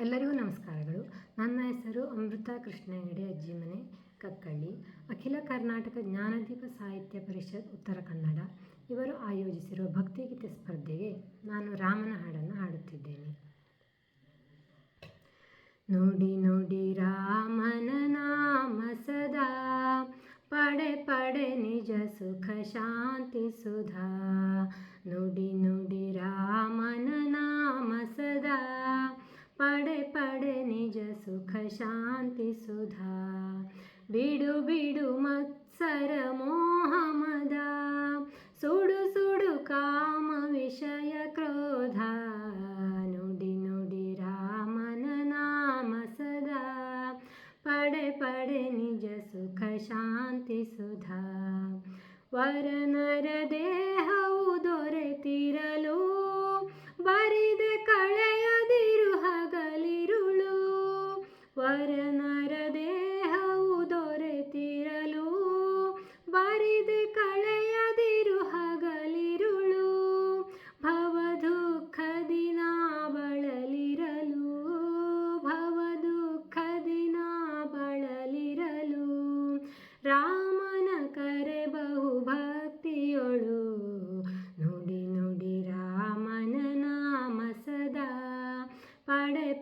ಎಲ್ಲರಿಗೂ ನಮಸ್ಕಾರಗಳು. ನನ್ನ ಹೆಸರು ಅಮೃತ ಕೃಷ್ಣ ಹೆಗಡೆ ಅಜ್ಜಿ ಮನೆ ಕಕ್ಕಳ್ಳಿ, ಅಖಿಲ ಕರ್ನಾಟಕ ಜ್ಞಾನದೀಪ ಸಾಹಿತ್ಯ ಪರಿಷತ್, ಉತ್ತರ ಕನ್ನಡ. ಇವರು ಆಯೋಜಿಸಿರುವ ಭಕ್ತಿಗೀತೆ ಸ್ಪರ್ಧೆಗೆ ನಾನು ರಾಮನ ಹಾಡನ್ನು ಹಾಡುತ್ತಿದ್ದೇನೆ. ನೋಡಿ ನೋಡಿ, ರಾಮನ ನಾಮ ಸದಾ. ಪಡೆ ಪಡೆ ನಿಜ ಸುಖ ಶಾಂತಿ ಸುಧಾ. ನುಡಿ ನಿಜ ಸುಖ ಶಾಂತಿ ಸುಧಾ. ಬಿಡು ಬಿಡು ಮತ್ಸರ ಮೋಹಮದ ಸುಡು ಸುಡು ಕಾಮ ವಿಷಯ ಕ್ರೋಧ. ನುಡಿ ನುಡಿ ರಾಮನ ನಾಮ ಸದಾ. ಪಡೆ ಪಡೆ ನಿಜ ಸುಖ ಶಾಂತಿ ಸುಧಾ. ವರನರ ದೇಹವು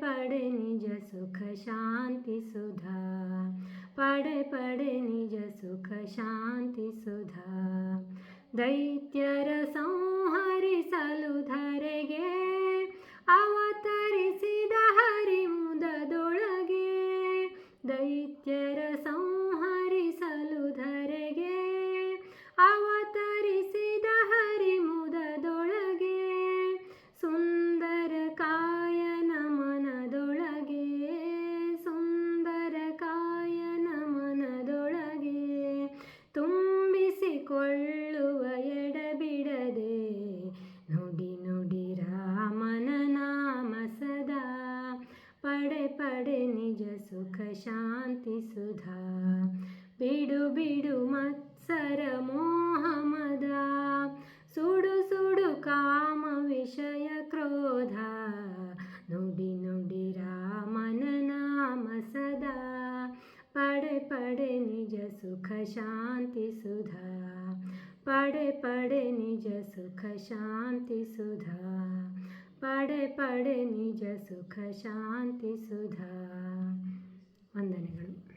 ಪಡೆ ನಿಜ ಸುಖ, ಶಾಂತಿ, ಸುಧಾ. ಪಡೆ ಪಡೆ ನಿಜ ಸುಖ, ಶಾಂತಿ, ಸುಧಾ. ದೈತ್ಯರ ಸಂಹರಿಸಲು ಧರೆಗೆ ಅವತರಿಸಿದ ಹರಿಮುದದೊಳಗೆ ದೈತ್ಯರ ಸಂಹರಿಸಲು ತುಂಬಿಸಿಕೊಳ್ಳುವ ಎಡಬಿಡದೆ ನುಡಿ ನುಡಿ ರಾಮನ ನಾಮ ಸದಾ. ಪಡೆ ಪಡೆ ನಿಜ ಸುಖ ಶಾಂತಿ ಸುಧಾ. ಬಿಡು ಬಿಡು ಮತ್ಸರ ಮೋಹಮದ ಪಡೆ ನಿಜ ಸುಖ ಶಾಂತಿ ಸುಧಾ. ಪಡೆ ಪಡೆ ನಿಜ ಸುಖ ಶಾಂತಿ ಸುಧಾ. ಪಡೆ ಪಡೆ ನಿಜ ಸುಖ ಶಾಂತಿ ಸುಧಾ. ವಂದನೆಗಳು.